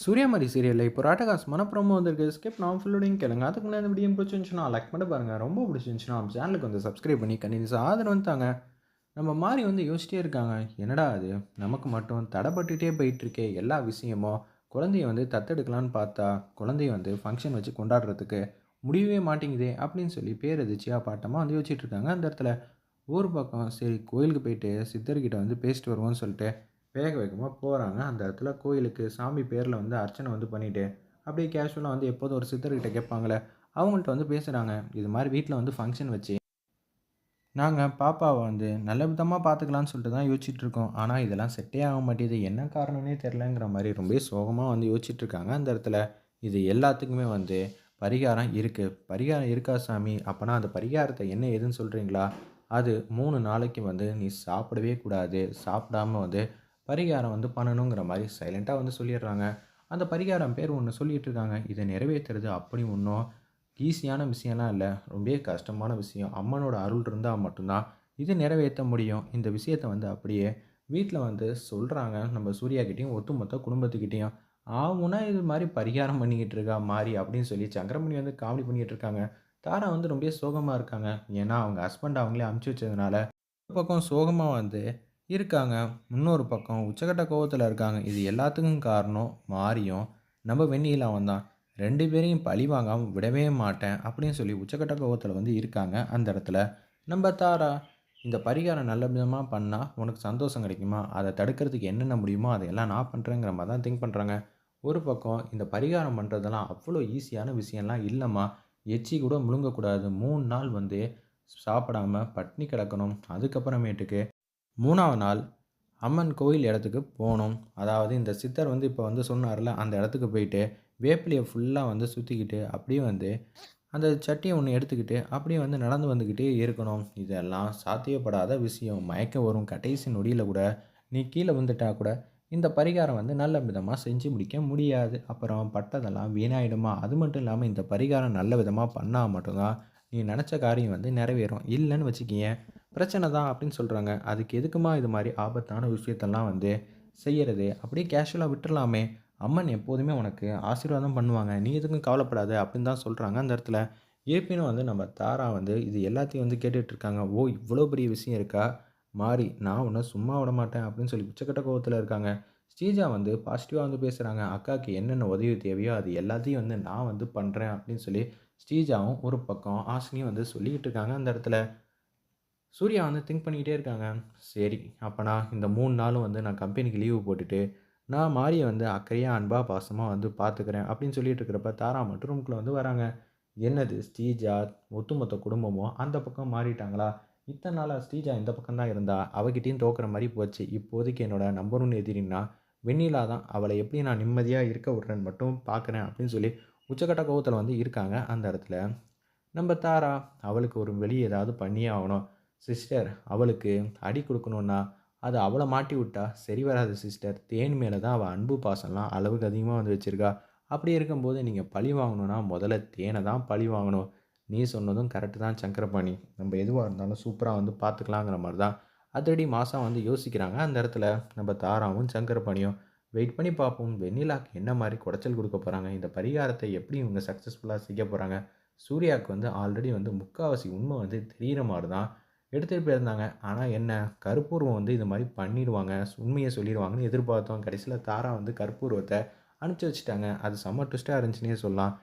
சூர்யாமரி சீரியலில் இப்போ ராட்டகாஸ் மனப்புறமும் வந்திருக்கு. ஸ்கிப் நான் ஃபுல்லோடையும் கேளுங்க. அதுக்கு முன்னாடி இந்த வீடியோ பிடிச்சிருந்துச்சுன்னா லைக் பண்ணி பாருங்கள் ரொம்ப பிடிச்சிருந்துச்சுன்னா நம்ம சேனலுக்கு வந்து சப்ஸ்கிரைப் பண்ணி கண்டினியூஸாக ஆதரவு வந்துட்டாங்க நம்ம மாதிரி வந்து யோசிச்சிட்டே இருக்காங்க. என்னடா அது? நமக்கு மட்டும் தடைப்பட்டுகிட்டே போயிட்டுருக்கே. எல்லா விஷயமும் குழந்தைய வந்து தத்தெடுக்கலான்னு பார்த்தா குழந்தைய வந்து ஃபங்க்ஷன் வச்சு கொண்டாடுறதுக்கு முடியவே மாட்டேங்குதே அப்படின்னு சொல்லி பேர் எதிர்ச்சியாக பாட்டமாக வந்து யோசிச்சுட்டு இருக்காங்க. அந்த இடத்துல ஊர் பக்கம் சரி கோயிலுக்கு போயிட்டு சித்தர்கிட்ட வந்து பேசிட்டு வருவோம்னு சொல்லிட்டு வேக வேகமாக போகிறாங்க அந்த இடத்துல கோயிலுக்கு சாமி பேரில் வந்து அர்ச்சனை வந்து பண்ணிவிட்டு அப்படியே கேஷுவலாக வந்து எப்போதும் ஒரு சித்தர்கிட்ட கேட்பாங்களே அவங்கள்ட்ட வந்து பேசுகிறாங்க இது மாதிரி வீட்டில் வந்து ஃபங்க்ஷன் வச்சு நாங்கள் பாப்பாவை வந்து நல்ல விதமாக பார்த்துக்கலான்னு சொல்லிட்டு தான் யோசிச்சுட்ருக்கோம் ஆனால் இதெல்லாம் செட்டே ஆக மாட்டேது. என்ன காரணம்னே தெரிலங்கிற மாதிரி ரொம்ப சோகமாக வந்து யோசிச்சுட்ருக்காங்க அந்த இடத்துல. இது எல்லாத்துக்குமே வந்து பரிகாரம் இருக்குது பரிகாரம் இருக்கா சாமி? அப்போனா அந்த பரிகாரத்தை என்ன ஏதுன்னு சொல்கிறீங்களா அது மூணு நாளைக்கு வந்து நீ சாப்பிடவே கூடாது. சாப்பிடாம வந்து பரிகாரம் வந்து பண்ணணுங்கிற மாதிரி சைலண்ட்டாக வந்து சொல்லிடுறாங்க. அந்த பரிகாரம் பேர் ஒன்று சொல்லிகிட்டு இருக்காங்க. இதை நிறைவேற்றுறது அப்படி ஒன்றும் ஈஸியான விஷயம்லாம் இல்லை. ரொம்ப கஷ்டமான விஷயம். அம்மனோட அருள் இருந்தால் மட்டும்தான் இது நிறைவேற்ற முடியும். இந்த விஷயத்தை வந்து அப்படியே வீட்டில் வந்து சொல்கிறாங்க நம்ம சூர்யாக்கிட்டேயும் ஒட்டுமொத்த குடும்பத்துக்கிட்டேயும். ஆகுனா இது மாதிரி பரிகாரம் பண்ணிக்கிட்டு இருக்கா மாறி? அப்படின்னு சொல்லி சங்கரமணி வந்து காமெடி பண்ணிக்கிட்டு இருக்காங்க. தாரா வந்து ரொம்ப சோகமாக இருக்காங்க. ஏன்னா அவங்க ஹஸ்பண்ட் அவங்களே அமுச்சு வச்சதுனால ஒரு பக்கம் சோகமாக வந்து இருக்காங்க. இன்னொரு பக்கம் உச்சக்கட்ட கோவத்தில் இருக்காங்க. இது எல்லாத்துக்கும் காரணம் மாறியும் நம்ம வெண்ணிலாவும் தான் ரெண்டு பேரையும் பழி வாங்காமல் விடவே மாட்டேன் அப்படின்னு சொல்லி உச்சக்கட்ட கோவத்தில் வந்து இருக்காங்க அந்த இடத்துல. நம்ம தாரா இந்த பரிகாரம் நல்ல விதமாக பண்ணால் உனக்கு சந்தோஷம் கிடைக்குமா? அதை தடுக்கிறதுக்கு என்னென்ன முடியுமோ அதையெல்லாம் நான் பண்ணுறேங்கிற மாதிரி தான் திங்க் பண்ணுறாங்க ஒரு பக்கம் இந்த பரிகாரம் பண்ணுறதெல்லாம் அவ்வளோ ஈஸியான விஷயம்லாம் இல்லைம்மா. எச்சி கூட முழுங்கக்கூடாது. மூணு நாள் வந்து சாப்பிடாம பட்னி கிடக்கணும். அதுக்கப்புறமேட்டுக்கு மூணாவது நாள் அம்மன் கோயில் இடத்துக்கு போகணும். அதாவது இந்த சித்தர் வந்து இப்போ வந்து சொன்னார்ல அந்த இடத்துக்கு போயிட்டு வேப்பிலையை ஃபுல்லாக வந்து சுற்றிக்கிட்டு அப்படியே வந்து அந்த சட்டியை ஒன்று எடுத்துக்கிட்டு அப்படியே வந்து நடந்து வந்துக்கிட்டே இருக்கணும். இதெல்லாம் சாத்தியப்படாத விஷயம். மயக்கம் வரும். கடைசி நொடியில் கூட நீ கீழே வந்துட்டா கூட இந்த பரிகாரம் வந்து நல்ல விதமாக செஞ்சு முடிக்க முடியாது. அப்புறம் பட்டதெல்லாம் வீணாயிடுமா? அது மட்டும் இல்லாமல் இந்த பரிகாரம் நல்ல விதமாக பண்ணால் மட்டும்தான் நீ நினச்ச காரியம் வந்து நிறைவேறும். இல்லைன்னு வச்சுக்கிங்க. பிரச்சனை தான் அப்படின்னு சொல்கிறாங்க அதுக்கு எதுக்குமா இது மாதிரி ஆபத்தான விஷயத்தெல்லாம் வந்து செய்கிறது அப்படியே கேஷுவலாக விட்டுடலாமே அம்மன் எப்போதுமே உனக்கு ஆசீர்வாதம் பண்ணுவாங்க. நீ எதுக்கும் கவலைப்படாது அப்படின்னு தான் சொல்கிறாங்க அந்த இடத்துல ஏற்கனவே வந்து நம்ம தாரா வந்து இது எல்லாத்தையும் வந்து கேட்டுட்ருக்காங்க ஓ இவ்வளோ பெரிய விஷயம் இருக்கா? மாறி நான் உன்னை சும்மா விட மாட்டேன். அப்படின்னு சொல்லி உச்சக்கட்ட கோவத்தில் இருக்காங்க. ஸ்ரீஜா வந்து பாசிட்டிவாக வந்து பேசுகிறாங்க அக்காவுக்கு என்னென்ன உதவி தேவையோ அது எல்லாத்தையும் வந்து நான் வந்து பண்ணுறேன் அப்படின்னு சொல்லி ஸ்ரீஜாவும் ஒரு பக்கம் ஆசினியும் வந்து சொல்லிக்கிட்டு இருக்காங்க அந்த இடத்துல. சூர்யா வந்து திங்க் பண்ணிக்கிட்டே இருக்காங்க. சரி அப்போனா இந்த மூணு நாளும் வந்து நான் கம்பெனிக்கு லீவு போட்டுட்டு நான் மாரியை வந்து அக்கறையாக அன்பாக பாசமாக வந்து பார்த்துக்கிறேன் அப்படின்னு சொல்லிட்டு இருக்கிறப்ப தாரா மட்டும் ரூம்குள்ளே வந்து வராங்க. என்னது? ஸ்ரீஜா ஒட்டுமொத்த குடும்பமும் அந்த பக்கம் மாறிட்டாங்களா? இத்தனை நாளாக ஸ்ரீஜா இந்த பக்கம் தான் இருந்தா? அவகிட்டையும் தோக்குற மாதிரி போச்சு. இப்போதைக்கு என்னோடய நம்பர் ஒன்று எதிரின்னா வெண்ணிலா தான். அவளை எப்படி நான் நிம்மதியாக இருக்க விட்றேன்னு மட்டும் பார்க்குறேன் அப்படின்னு சொல்லி உச்சக்கட்ட கோவத்தில் வந்து இருக்காங்க அந்த இடத்துல. நம்ம தாரா அவளுக்கு ஒரு வெளியே ஏதாவது பண்ணியே ஆகணும். சிஸ்டர் அவளுக்கு அடி கொடுக்கணுன்னா அது அவளை மாட்டி விட்டா சரி வராது சிஸ்டர் தேன் மேலே தான் அவள் அன்பு பாசம்லாம் அளவுக்கு அதிகமாக வந்து வச்சுருக்கா. அப்படி இருக்கும்போது நீங்கள் பழி வாங்கணுன்னா முதல்ல தேனை தான் பழி வாங்கணும். நீ சொன்னதும் கரெக்டு தான் சங்கரபாணி. நம்ம எதுவாக இருந்தாலும் சூப்பராக வந்து பார்த்துக்கலாங்கிற மாதிரி தான். அதடி மாதம் வந்து யோசிக்கிறாங்க. அந்த இடத்துல நம்ம தாராவும் சங்கரபாணியும் வெயிட் பண்ணி பார்ப்போம். வெண்ணிலாக்கு என்ன மாதிரி குடைச்சல் கொடுக்க போகிறாங்க இந்த பரிகாரத்தை எப்படி இவங்க சக்ஸஸ்ஃபுல்லாக செய்ய போகிறாங்க சூர்யாவுக்கு வந்து ஆல்ரெடி வந்து முக்கால்வாசி உண்மை வந்து தெரிகிற மாதிரி தான் எடுத்துகிட்டு போயிருந்தாங்க. ஆனால் என்ன? கருப்பூர்வம் வந்து இது மாதிரி பண்ணிடுவாங்க உண்மையை சொல்லிடுவாங்கன்னு எதிர்பார்த்தோம். கடைசியில் தாரா வந்து கற்பூர்வத்தை அனுப்பிச்சி வச்சுட்டாங்க. அது செம்ம ட்விஸ்ட்டாக இருந்துச்சுன்னே சொல்லலாம்.